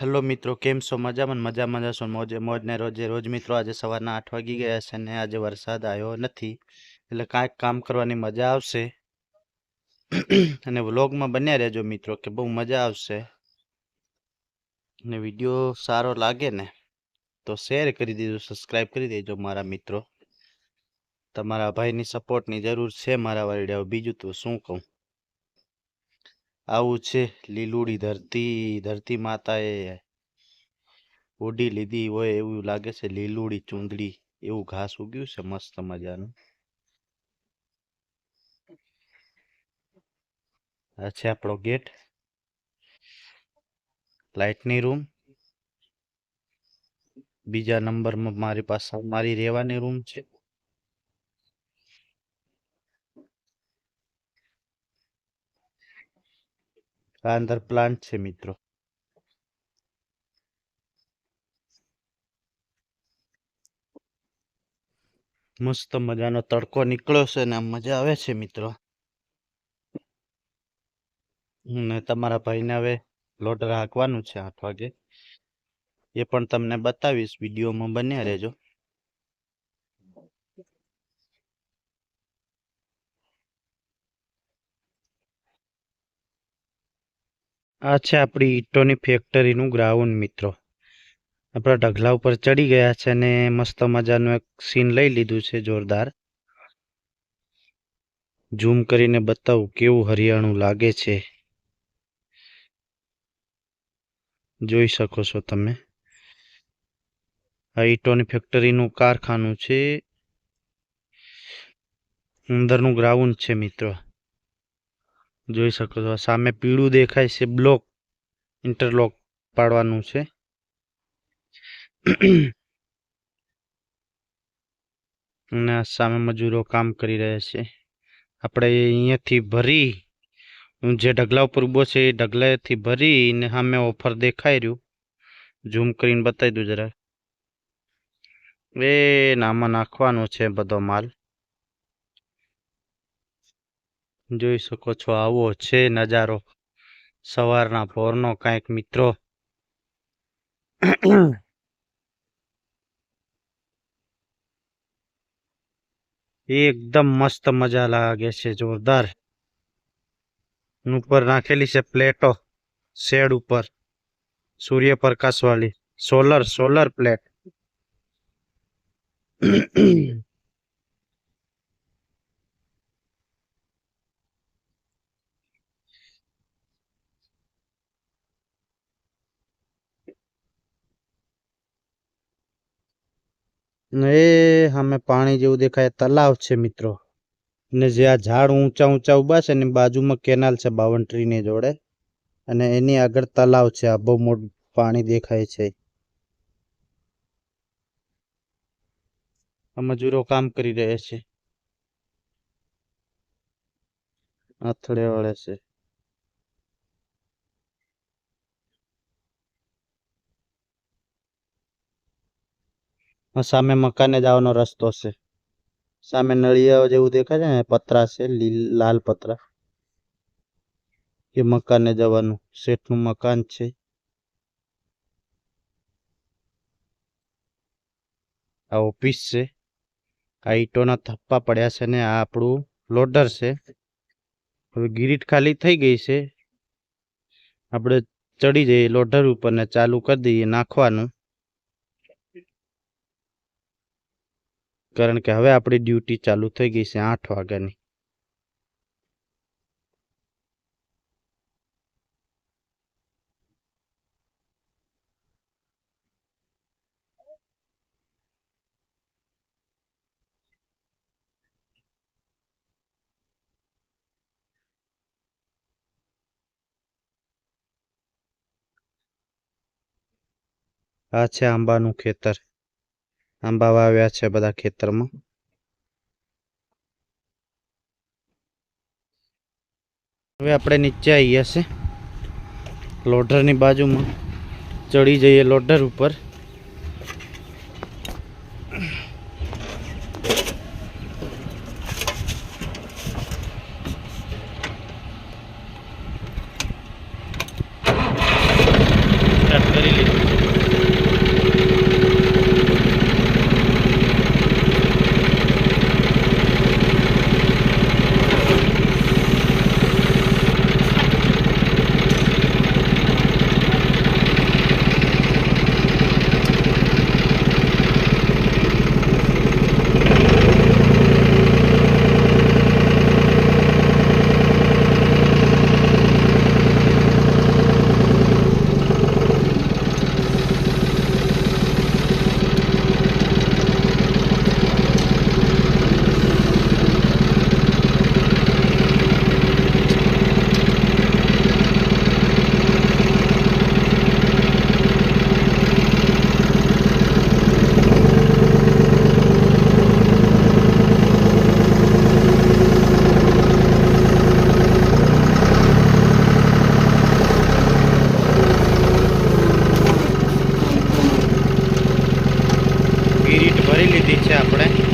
Hello મિત્રો કેમ છો? મજામાં ને મજામાં જશો મોજે? મોજને રોજે રોજ મિત્રો આજે સવારના આઠ વાગી ગયા છે ને આજે વરસાદ આવ્યો નથી. એટલે કાંઈક કામ કરવાની મજા આવશે. અને વ્લોગમાં બન્યા રહેજો મિત્રો કે બહુ મજા આવશે. ને વીડિયો સારો લાગે ને તો શેર કરી દેજો સબસ્ક્રાઈબ કરી દેજો મારા મિત્રો. તમારા ભાઈની સપોર્ટની જરૂર છે મારા વાળીડાઓ બીજું તો શું કહું? આવું છે, લીલુડી ધરતી ધરતી માતાએ ઓઢી લીધી હોય એવું લાગે છે, લીલુડી ચૂંદડી, એવું ઘાસ ઉગ્યું છે, મસ્ત મજાનું. આ છે આપણો ગેટ. લાઇટની રૂમ. બીજા નંબરમાં મારી પાસે, મારી રહેવાની રૂમ છે. આ અંદર પ્લાન્ટ છે મિત્રો. મસ્ત મજાનો તડકો નીકળ્યો છે ને મજા આવે છે મિત્રો. ને તમારા ભાઈને હવે લોટ રાખવાનું છે આઠ વાગે. એ પણ તમને બતાવીશ, વિડીયોમાં બન્યા રહેજો. આ છે આપણી ઈંટોની ફેક્ટરીનું ગ્રાઉન્ડ મિત્રો. આપણા ઢગલા ઉપર ચડી ગયા છે અને મસ્ત મજાનું એક સીન લઈ લીધું છે જોરદાર. ઝૂમ કરીને બતાવું કેવું હરિયાણું લાગે છે. જોઈ શકો છો તમે. આ ઈંટોની ફેક્ટરીનું કારખાનું છે. અંદરનું ગ્રાઉન્ડ છે મિત્રો. જોઈ શકો છો. સામે પીળું દેખાય છે, બ્લોક, ઇન્ટરલોક પાડવાનું છે. અને સામે મજૂરો કામ કરી રહ્યા છે. આપણે અહીંયાથી ભરી જે ઢગલા ઉપર ઊભો છે એ ઢગલાથી ભરીને સામે ઓફર દેખાઈ રહ્યું. ઝૂમ કરીને બતાવી દઉં જરા. એ નામાં નાખવાનો છે બધો માલ. જોઈ શકો છો. આવો છે નજારો. સવારના પોરનો કાંઈક મિત્રો. એકદમ મસ્ત મજા લાગે છે, જોરદાર. ઉપર નાખેલી છે પ્લેટો, શેડ ઉપર. સૂર્યપ્રકાશ વાળી સોલર સોલર પ્લેટ. એ સામે પાણી જેવું દેખાય, તલાવ છે મિત્રો. ને જે આ ઝાડ ઊંચા ઊંચા ઊભા છે ને બાજુમાં કેનાલ છે બાવન્ટ્રી ની જોડે. અને એની આગળ તલાવ છે, આ બહુ મોટું પાણી દેખાય છે. મજૂરો કામ કરી રહ્યા છે. આથડે વળે છે. સામે મકાને જવાનો રસ્તો છે. સામે નળિયા જેવું દેખાય છે ને, પતરા છે લીલ પતરા. એ મકાને જવાનું, શેઠનું મકાન છે. આ ઓફિસ છે. આ ઈંટોના થપ્પા પડ્યા છે ને, આ આપણું લોડર છે. હવે ગિરીટ ખાલી થઈ ગઈ છે. આપણે ચડી જઈએ લોડર ઉપર ને ચાલુ કરી દઈએ નાખવાનું. કારણ કે હવે આપણી ડ્યુટી ચાલુ થઈ ગઈ છે આઠ વાગ્યાની. આ છે આંબાનું ખેતર. આંબા વાવ્યા છે બધા ખેતરમાં. હવે આપણે નીચે આવીએ છે લોડરની બાજુમાં ચડી જઈએ લોડર ઉપર સ્ટાર્ટ કરી ભરી લીધું છે ગીરીટ ભરી લીધી છે આપણે.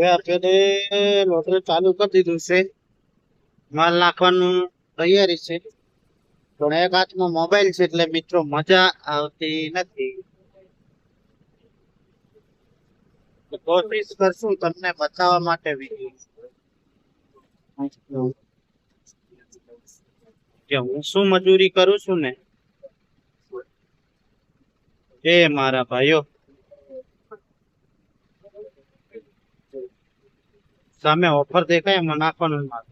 હવે આપણે લોટરી ચાલુ કરી દીધું છે. માલ નાખવાનું તૈયારી છે. પણ એક હાથમાં મોબાઈલ છે એટલે મિત્રો મજા આવતી નથી. કોશિશ કરશું તમને બતાવવા માટે વીડિયો. હું શું મજૂરી કરું છું ને? એ મારા ભાઈઓ. સામે ઓફર દેખાય એમાં નાખવાનું મારે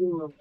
うん。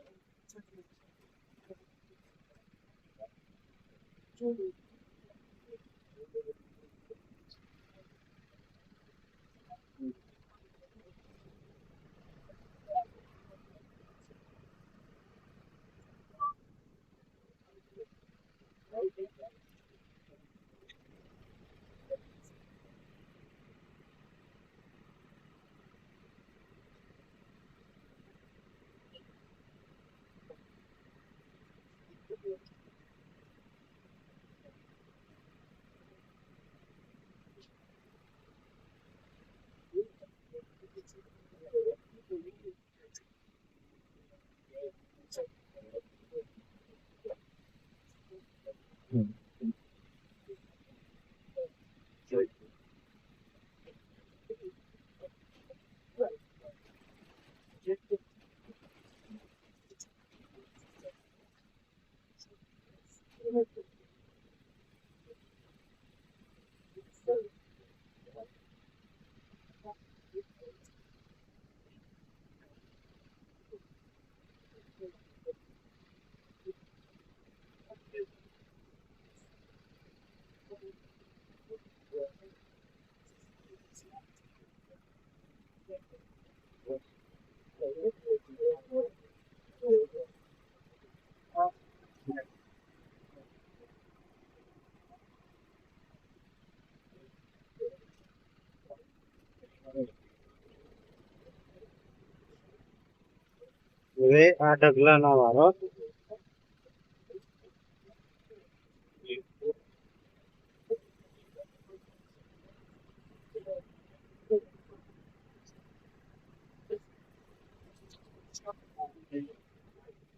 હવે આ ઢગલાનો વારો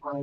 આ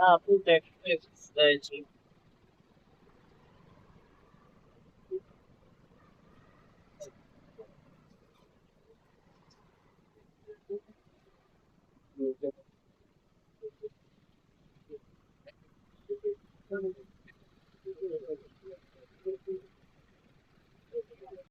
આપણું ટેક્સ જાય છે